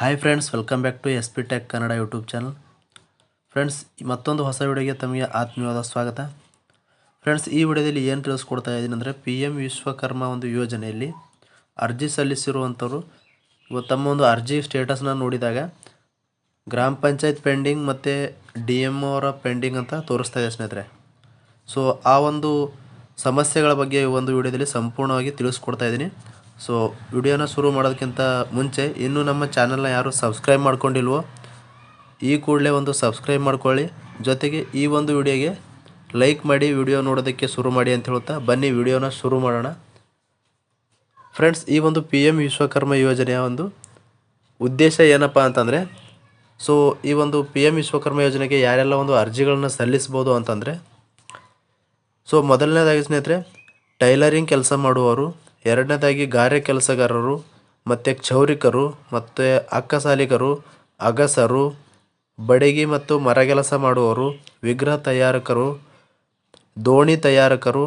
Hi friends welcome back to S P Tech Kannada YouTube channel friends ಮತ್ತೊಂದು ಹೊಸ ವಿಡಿಯೋಗೆ ತಮಗೆ ಆತ್ಮೀಯವಾದ ಸ್ವಾಗತ. ಫ್ರೆಂಡ್ಸ್ ಈ ವಿಡಿಯೋದಲ್ಲಿ ಏನು ತಿಳಿಸ್ಕೊಡ್ತಾ ಇದ್ದೀನಿ ಅಂದರೆ ಪಿ ಎಂ ವಿಶ್ವಕರ್ಮ ಒಂದು ಯೋಜನೆಯಲ್ಲಿ ಅರ್ಜಿ ಸಲ್ಲಿಸಿರುವಂಥವ್ರು ತಮ್ಮ ಒಂದು ಅರ್ಜಿ ಸ್ಟೇಟಸ್ನ ನೋಡಿದಾಗ ಗ್ರಾಮ ಪಂಚಾಯತ್ ಪೆಂಡಿಂಗ್ ಮತ್ತು ಡಿ ಎಂ ಅವರ ಪೆಂಡಿಂಗ್ ಅಂತ ತೋರಿಸ್ತಾ ಇದೆ ಸ್ನೇಹಿತರೆ. ಸೊ ಆ ಒಂದು ಸಮಸ್ಯೆಗಳ ಬಗ್ಗೆ ಈ ಒಂದು ವಿಡಿಯೋದಲ್ಲಿ ಸಂಪೂರ್ಣವಾಗಿ ತಿಳಿಸ್ಕೊಡ್ತಾ ಇದ್ದೀನಿ. ಸೊ ವಿಡಿಯೋನ ಶುರು ಮಾಡೋದಕ್ಕಿಂತ ಮುಂಚೆ, ಇನ್ನೂ ನಮ್ಮ ಚಾನಲ್ನ ಯಾರು ಸಬ್ಸ್ಕ್ರೈಬ್ ಮಾಡ್ಕೊಂಡಿಲ್ವೋ, ಈ ಕೂಡಲೇ ಒಂದು ಸಬ್ಸ್ಕ್ರೈಬ್ ಮಾಡ್ಕೊಳ್ಳಿ. ಜೊತೆಗೆ ಈ ಒಂದು ವಿಡಿಯೋಗೆ ಲೈಕ್ ಮಾಡಿ ವಿಡಿಯೋ ನೋಡೋದಕ್ಕೆ ಶುರು ಮಾಡಿ ಅಂತ ಹೇಳ್ತಾ ಬನ್ನಿ ವಿಡಿಯೋನ ಶುರು ಮಾಡೋಣ. ಫ್ರೆಂಡ್ಸ್ ಈ ಒಂದು ಪಿ ಎಂ ವಿಶ್ವಕರ್ಮ ಯೋಜನೆಯ ಒಂದು ಉದ್ದೇಶ ಏನಪ್ಪ ಅಂತಂದರೆ ಸೊ ಈ ಒಂದು ಪಿ ಎಂ ವಿಶ್ವಕರ್ಮ ಯೋಜನೆಗೆ ಯಾರೆಲ್ಲ ಒಂದು ಅರ್ಜಿಗಳನ್ನ ಸಲ್ಲಿಸ್ಬೋದು ಅಂತಂದರೆ ಸೊ ಮೊದಲನೇದಾಗಿ ಸ್ನೇಹಿತರೆ ಟೈಲರಿಂಗ್ ಕೆಲಸ ಮಾಡುವವರು ಎರಡನೇದಾಗಿ ಗಾರೆ ಕೆಲಸಗಾರರು, ಮತ್ತು ಕ್ಷೌರಿಕರು, ಮತ್ತು ಅಕ್ಕಸಾಲಿಗರು, ಅಗಸರು, ಬಡಗಿ ಮತ್ತು ಮರಗೆಲಸ ಮಾಡುವವರು, ವಿಗ್ರಹ ತಯಾರಕರು, ದೋಣಿ ತಯಾರಕರು,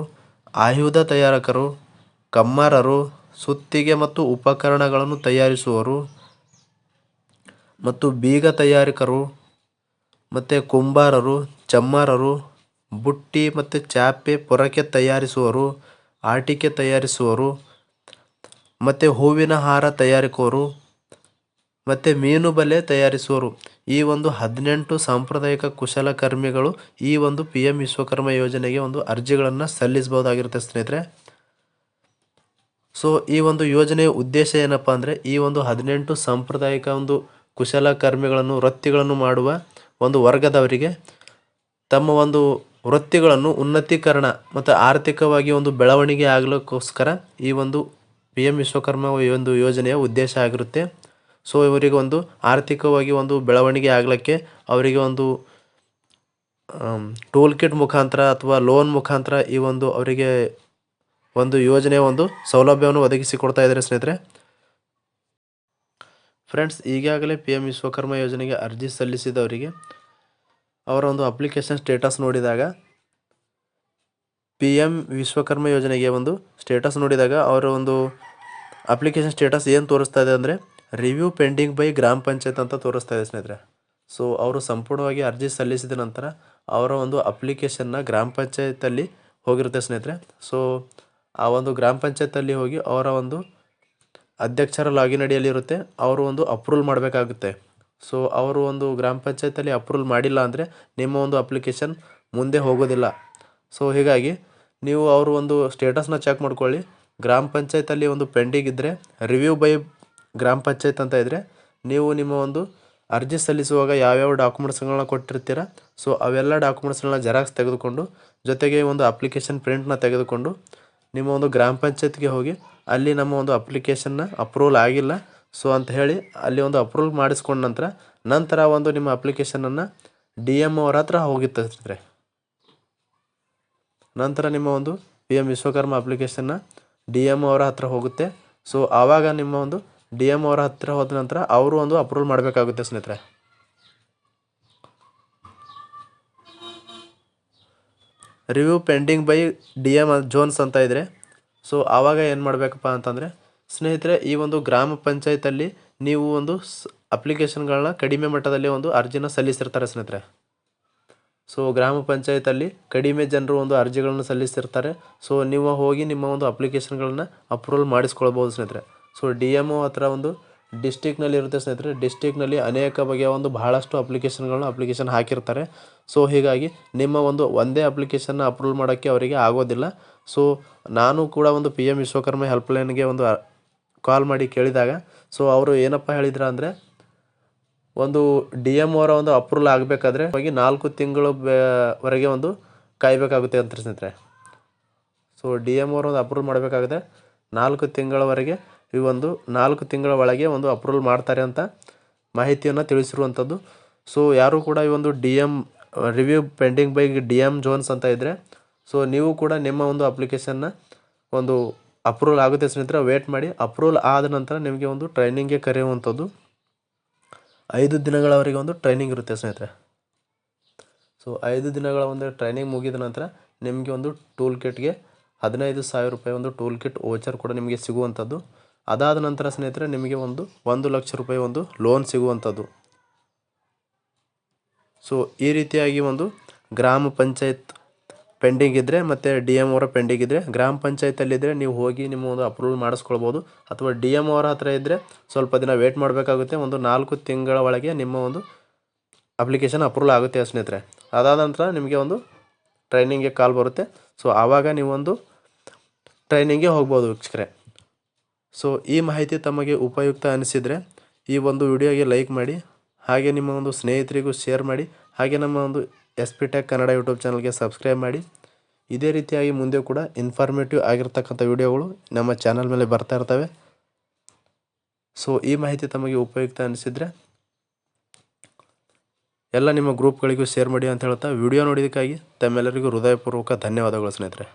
ಆಯುಧ ತಯಾರಕರು, ಕಮ್ಮಾರರು, ಸುತ್ತಿಗೆ ಮತ್ತು ಉಪಕರಣಗಳನ್ನು ತಯಾರಿಸುವವರು, ಮತ್ತು ಬೀಗ ತಯಾರಕರು, ಮತ್ತು ಕುಂಬಾರರು, ಚಮ್ಮಾರರು, ಬುಟ್ಟಿ ಮತ್ತು ಚಾಪೆ ಪೊರಕೆ ತಯಾರಿಸುವವರು ಆಟಿಕೆ ತಯಾರಿಸುವವರು ಮತ್ತು ಹೂವಿನ ಹಾರ ತಯಾರಿಕೋರು, ಮತ್ತು ಮೀನು ಬಲೆ ತಯಾರಿಸುವವರು ಈ ಒಂದು ಹದಿನೆಂಟು ಸಾಂಪ್ರದಾಯಿಕ ಕುಶಲಕರ್ಮಿಗಳು ಈ ಒಂದು ಪಿ ಎಂ ವಿಶ್ವಕರ್ಮ ಯೋಜನೆಗೆ ಒಂದು ಅರ್ಜಿಗಳನ್ನು ಸಲ್ಲಿಸಬಹುದಾಗಿರುತ್ತೆ ಸ್ನೇಹಿತರೆ. ಸೊ ಈ ಒಂದು ಯೋಜನೆಯ ಉದ್ದೇಶ ಏನಪ್ಪ ಅಂದರೆ ಈ ಒಂದು ಹದಿನೆಂಟು ಸಾಂಪ್ರದಾಯಿಕ ಒಂದು ಕುಶಲಕರ್ಮಿಗಳನ್ನು ವೃತ್ತಿಗಳನ್ನು ಮಾಡುವ ಒಂದು ವರ್ಗದವರಿಗೆ ತಮ್ಮ ಒಂದು ವೃತ್ತಿಗಳನ್ನು ಉನ್ನತೀಕರಣ ಮತ್ತು ಆರ್ಥಿಕವಾಗಿ ಒಂದು ಬೆಳವಣಿಗೆ ಆಗಲಿಕ್ಕೋಸ್ಕರ ಈ ಒಂದು ಪಿ ಎಂ ವಿಶ್ವಕರ್ಮ ಈ ಒಂದು ಯೋಜನೆಯ ಉದ್ದೇಶ ಆಗಿರುತ್ತೆ. ಸೊ ಇವರಿಗೆ ಒಂದು ಆರ್ಥಿಕವಾಗಿ ಒಂದು ಬೆಳವಣಿಗೆ ಆಗಲಿಕ್ಕೆ ಅವರಿಗೆ ಒಂದು ಟೂಲ್ ಕಿಟ್ ಮುಖಾಂತರ ಅಥವಾ ಲೋನ್ ಮುಖಾಂತರ ಈ ಒಂದು ಅವರಿಗೆ ಒಂದು ಯೋಜನೆಯ ಒಂದು ಸೌಲಭ್ಯವನ್ನು ಒದಗಿಸಿಕೊಡ್ತಾ ಇದ್ದಾರೆ ಸ್ನೇಹಿತರೆ. ಫ್ರೆಂಡ್ಸ್ ಈಗಾಗಲೇ ಪಿ ಎಂ ವಿಶ್ವಕರ್ಮ ಯೋಜನೆಗೆ ಅರ್ಜಿ ಸಲ್ಲಿಸಿದವರಿಗೆ ಅವರ ಒಂದು ಅಪ್ಲಿಕೇಶನ್ ಸ್ಟೇಟಸ್ ನೋಡಿದಾಗ ಪಿ ಎಂ ವಿಶ್ವಕರ್ಮ ಯೋಜನೆಗೆ ಒಂದು ಸ್ಟೇಟಸ್ ನೋಡಿದಾಗ ಅವರ ಒಂದು ಅಪ್ಲಿಕೇಶನ್ ಸ್ಟೇಟಸ್ ಏನು ತೋರಿಸ್ತಾ ಇದೆ ಅಂದರೆ ರಿವ್ಯೂ ಪೆಂಡಿಂಗ್ ಬೈ ಗ್ರಾಮ ಪಂಚಾಯತ್ ಅಂತ ತೋರಿಸ್ತಾ ಇದೆ ಸ್ನೇಹಿತರೆ. ಸೊ ಅವರು ಸಂಪೂರ್ಣವಾಗಿ ಅರ್ಜಿ ಸಲ್ಲಿಸಿದ ನಂತರ ಅವರ ಒಂದು ಅಪ್ಲಿಕೇಶನ್ನ ಗ್ರಾಮ ಪಂಚಾಯತಲ್ಲಿ ಹೋಗಿರುತ್ತೆ ಸ್ನೇಹಿತರೆ. ಸೊ ಆ ಒಂದು ಗ್ರಾಮ ಪಂಚಾಯತಲ್ಲಿ ಹೋಗಿ ಅವರ ಒಂದು ಅಧ್ಯಕ್ಷರ ಲಾಗಿನ್ ಅಡಿಯಲ್ಲಿರುತ್ತೆ ಅವರು ಒಂದು ಅಪ್ರೂವಲ್ ಮಾಡಬೇಕಾಗುತ್ತೆ. ಸೊ ಅವರು ಒಂದು ಗ್ರಾಮ ಪಂಚಾಯತಲ್ಲಿ ಅಪ್ರೂವಲ್ ಮಾಡಿಲ್ಲ ಅಂದರೆ ನಿಮ್ಮ ಒಂದು ಅಪ್ಲಿಕೇಶನ್ ಮುಂದೆ ಹೋಗೋದಿಲ್ಲ. ಸೊ ಹೀಗಾಗಿ ನೀವು ಅವರು ಒಂದು ಸ್ಟೇಟಸ್ನ ಚೆಕ್ ಮಾಡ್ಕೊಳ್ಳಿ. ಗ್ರಾಮ ಪಂಚಾಯತಲ್ಲಿ ಒಂದು ಪೆಂಡಿಂಗ್ ಇದ್ದರೆ ರಿವ್ಯೂ ಬೈ ಗ್ರಾಮ ಪಂಚಾಯತ್ ಅಂತ ಇದ್ದರೆ ನೀವು ನಿಮ್ಮ ಒಂದು ಅರ್ಜಿ ಸಲ್ಲಿಸುವಾಗ ಯಾವ್ಯಾವ ಡಾಕ್ಯುಮೆಂಟ್ಸ್ಗಳನ್ನ ಕೊಟ್ಟಿರ್ತೀರ ಸೊ ಅವೆಲ್ಲ ಡಾಕ್ಯುಮೆಂಟ್ಸ್ಗಳನ್ನ ಜೆರಾಕ್ಸ್ ತೆಗೆದುಕೊಂಡು, ಜೊತೆಗೆ ಒಂದು ಅಪ್ಲಿಕೇಶನ್ ಪ್ರಿಂಟ್ನ ತೆಗೆದುಕೊಂಡು, ನಿಮ್ಮ ಒಂದು ಗ್ರಾಮ ಪಂಚಾಯತ್ಗೆ ಹೋಗಿ, ಅಲ್ಲಿ ನಮ್ಮ ಒಂದು ಅಪ್ಲಿಕೇಶನ್ನ ಅಪ್ರೂವಲ್ ಆಗಿಲ್ಲ. ಸೊ ಅಂತ ಹೇಳಿ ಅಲ್ಲಿ ಒಂದು ಅಪ್ರೂವಲ್ ಮಾಡಿಸ್ಕೊಂಡ ನಂತರ ನಂತರ ಒಂದು ನಿಮ್ಮ ಅಪ್ಲಿಕೇಶನನ್ನು ಡಿ ಎಂ ಅವರ ಹತ್ರ ಹೋಗಿ ತೆಗೆದ್ರೆ ನಂತರ ನಿಮ್ಮ ಒಂದು ಪಿ ಎಂ ವಿಶ್ವಕರ್ಮ ಅಪ್ಲಿಕೇಶನ್ನ ಡಿ ಎಂ ಅವರ ಹತ್ರ ಹೋಗುತ್ತೆ. ಸೊ ಆವಾಗ ನಿಮ್ಮ ಒಂದು ಡಿ ಎಂ ಅವರ ಹತ್ರ ಹೋದ ನಂತರ ಅವರು ಒಂದು ಅಪ್ರೂವಲ್ ಮಾಡಬೇಕಾಗುತ್ತೆ ಸ್ನೇಹಿತರೆ. Review pending by D M zones ಅಂತ ಇದ್ದರೆ ಸೊ ಆವಾಗ ಏನು ಮಾಡಬೇಕಪ್ಪ ಅಂತಂದರೆ ಸ್ನೇಹಿತರೆ, ಈ ಒಂದು ಗ್ರಾಮ ಪಂಚಾಯತಲ್ಲಿ ನೀವು ಒಂದು ಸ್ ಅಪ್ಲಿಕೇಶನ್ಗಳನ್ನ ಕಡಿಮೆ ಮಟ್ಟದಲ್ಲಿ ಒಂದು ಅರ್ಜಿನ ಸಲ್ಲಿಸಿರ್ತಾರೆ ಸ್ನೇಹಿತರೆ. ಸೊ, ಗ್ರಾಮ ಪಂಚಾಯತಲ್ಲಿ ಕಡಿಮೆ ಜನರು ಒಂದು ಅರ್ಜಿಗಳನ್ನು ಸಲ್ಲಿಸಿರ್ತಾರೆ. ಸೊ, ನೀವು ಹೋಗಿ ನಿಮ್ಮ ಒಂದು ಅಪ್ಲಿಕೇಶನ್ಗಳನ್ನ ಅಪ್ರೂವಲ್ ಮಾಡಿಸ್ಕೊಳ್ಬೋದು ಸ್ನೇಹಿತರೆ. ಸೊ, ಡಿ ಎಂ ಒ ಹತ್ರ ಒಂದು ಡಿಸ್ಟಿಕ್ನಲ್ಲಿ ಇರುತ್ತೆ ಸ್ನೇಹಿತರೆ. ಡಿಸ್ಟಿಕ್ನಲ್ಲಿ ಅನೇಕ ಬಗೆಯ ಒಂದು ಬಹಳಷ್ಟು ಅಪ್ಲಿಕೇಶನ್ಗಳನ್ನ ಅಪ್ಲಿಕೇಶನ್ ಹಾಕಿರ್ತಾರೆ. ಸೊ, ಹೀಗಾಗಿ ನಿಮ್ಮ ಒಂದು ಒಂದೇ ಅಪ್ಲಿಕೇಶನ್ನ ಅಪ್ರೂವಲ್ ಮಾಡೋಕ್ಕೆ ಅವರಿಗೆ ಆಗೋದಿಲ್ಲ. ಸೊ, ನಾನು ಕೂಡ ಒಂದು ಪಿ ಎಂ ವಿಶ್ವಕರ್ಮ ಹೆಲ್ಪ್ಲೈನ್ಗೆ ಒಂದು ಕಾಲ್ ಮಾಡಿ ಕೇಳಿದಾಗ ಸೊ ಅವರು ಏನಪ್ಪ ಹೇಳಿದ್ರ ಅಂದರೆ, ಒಂದು ಡಿ ಎಂ ಅವರ ಒಂದು ಅಪ್ರೂವಲ್ ಆಗಬೇಕಾದ್ರೆ ಹೋಗಿ ನಾಲ್ಕು ತಿಂಗಳು ವರೆಗೆ ಒಂದು ಕಾಯಬೇಕಾಗುತ್ತೆ ಅಂತ ಸ್ನೇಹಿತರೆ. ಸೊ ಡಿ ಎಂ ಅವರು ಒಂದು ಅಪ್ರೂವಲ್ ಮಾಡಬೇಕಾಗುತ್ತೆ. ನಾಲ್ಕು ತಿಂಗಳವರೆಗೆ ಈ ಒಂದು ನಾಲ್ಕು ತಿಂಗಳ ಒಳಗೆ ಒಂದು ಅಪ್ರೂವಲ್ ಮಾಡ್ತಾರೆ ಅಂತ ಮಾಹಿತಿಯನ್ನು ತಿಳಿಸಿರುವಂಥದ್ದು ಸೊ ಯಾರು ಕೂಡ ಈ ಒಂದು D M review pending by D M zones ಅಂತ ಇದ್ದರೆ ಸೊ ನೀವು ಕೂಡ ನಿಮ್ಮ ಒಂದು ಅಪ್ಲಿಕೇಶನ್ನ ಒಂದು ಅಪ್ರೂವಲ್ ಆಗುತ್ತೆ ಸ್ನೇಹಿತರೆ ವೇಟ್ ಮಾಡಿ. ಅಪ್ರೂವಲ್ ಆದ ನಂತರ ನಿಮಗೆ ಒಂದು ಟ್ರೈನಿಂಗ್ಗೆ ಕರೆಯುವಂಥದ್ದು ಐದು ದಿನಗಳವರೆಗೆ ಒಂದು ಟ್ರೈನಿಂಗ್ ಇರುತ್ತೆ ಸ್ನೇಹಿತರೆ. ಸೊ ಐದು ದಿನಗಳ ಒಂದು ಟ್ರೈನಿಂಗ್ ಮುಗಿದ ನಂತರ ನಿಮಗೆ ಒಂದು ಟೂಲ್ ಕಿಟ್ಗೆ ಹದಿನೈದು ಸಾವಿರ ರೂಪಾಯಿ ಒಂದು ಟೂಲ್ ಕಿಟ್ ಓಚರ್ ಕೂಡ ನಿಮಗೆ ಸಿಗುವಂಥದ್ದು. ಅದಾದ ನಂತರ ಸ್ನೇಹಿತರೆ, ನಿಮಗೆ ಒಂದು ಒಂದು ಲಕ್ಷ ರೂಪಾಯಿ ಒಂದು ಲೋನ್ ಸಿಗುವಂಥದ್ದು. ಸೊ ಈ ರೀತಿಯಾಗಿ ಒಂದು ಗ್ರಾಮ ಪಂಚಾಯತ್ ಪೆಂಡಿಂಗ್ ಇದ್ದರೆ ಮತ್ತು ಡಿ ಎಂ ಅವರ ಪೆಂಡಿಂಗ್ ಇದ್ದರೆ ಗ್ರಾಮ ಪಂಚಾಯತಲ್ಲಿದ್ದರೆ ನೀವು ಹೋಗಿ ನಿಮ್ಮ ಒಂದು ಅಪ್ರೂವಲ್ ಮಾಡಿಸ್ಕೊಳ್ಬೋದು. ಅಥವಾ ಡಿ ಎಂ ಅವರ ಹತ್ರ ಇದ್ದರೆ ಸ್ವಲ್ಪ ದಿನ ವೇಟ್ ಮಾಡಬೇಕಾಗುತ್ತೆ. ಒಂದು ನಾಲ್ಕು ತಿಂಗಳ ಒಳಗೆ ನಿಮ್ಮ ಒಂದು ಅಪ್ಲಿಕೇಶನ್ ಅಪ್ರೂವಲ್ ಆಗುತ್ತೆ ಸ್ನೇಹಿತರೆ. ಅದಾದ ನಂತರ ನಿಮಗೆ ಒಂದು ಟ್ರೈನಿಂಗ್ಗೆ ಕಾಲ್ ಬರುತ್ತೆ. ಸೊ ಆವಾಗ ನೀವೊಂದು ಟ್ರೈನಿಂಗ್ಗೆ ಹೋಗ್ಬೋದು ವೀಕ್ಷಕರೇ. ಸೊ ಈ ಮಾಹಿತಿ ತಮಗೆ ಉಪಯುಕ್ತ ಅನಿಸಿದರೆ ಈ ಒಂದು ವಿಡಿಯೋಗೆ ಲೈಕ್ ಮಾಡಿ, ಹಾಗೆ ನಿಮ್ಮ ಒಂದು ಸ್ನೇಹಿತರಿಗೂ ಶೇರ್ ಮಾಡಿ, ಹಾಗೆ ನಮ್ಮ ಒಂದು S P Tech Kannada YouTube ಚಾನಲ್ಗೆ ಸಬ್ಸ್ಕ್ರೈಬ್ ಮಾಡಿ. ಇದೇ ರೀತಿಯಾಗಿ ಮುಂದೆ ಕೂಡ ಇನ್ಫಾರ್ಮೇಟಿವ್ ಆಗಿರ್ತಕ್ಕಂಥ ವಿಡಿಯೋಗಳು ನಮ್ಮ ಚಾನಲ್ ಮೇಲೆ ಬರ್ತಾ ಇರ್ತವೆ. ಸೊ ಈ ಮಾಹಿತಿ ತಮಗೆ ಉಪಯುಕ್ತ ಅನಿಸಿದರೆ ಎಲ್ಲ ನಿಮ್ಮ ಗ್ರೂಪ್ಗಳಿಗೂ ಶೇರ್ ಮಾಡಿ ಅಂತ ಹೇಳ್ತಾ ವಿಡಿಯೋ ನೋಡಿದ್ದಕ್ಕಾಗಿ ತಮ್ಮೆಲ್ಲರಿಗೂ ಹೃದಯಪೂರ್ವಕ ಧನ್ಯವಾದಗಳು ಸ್ನೇಹಿತರೆ.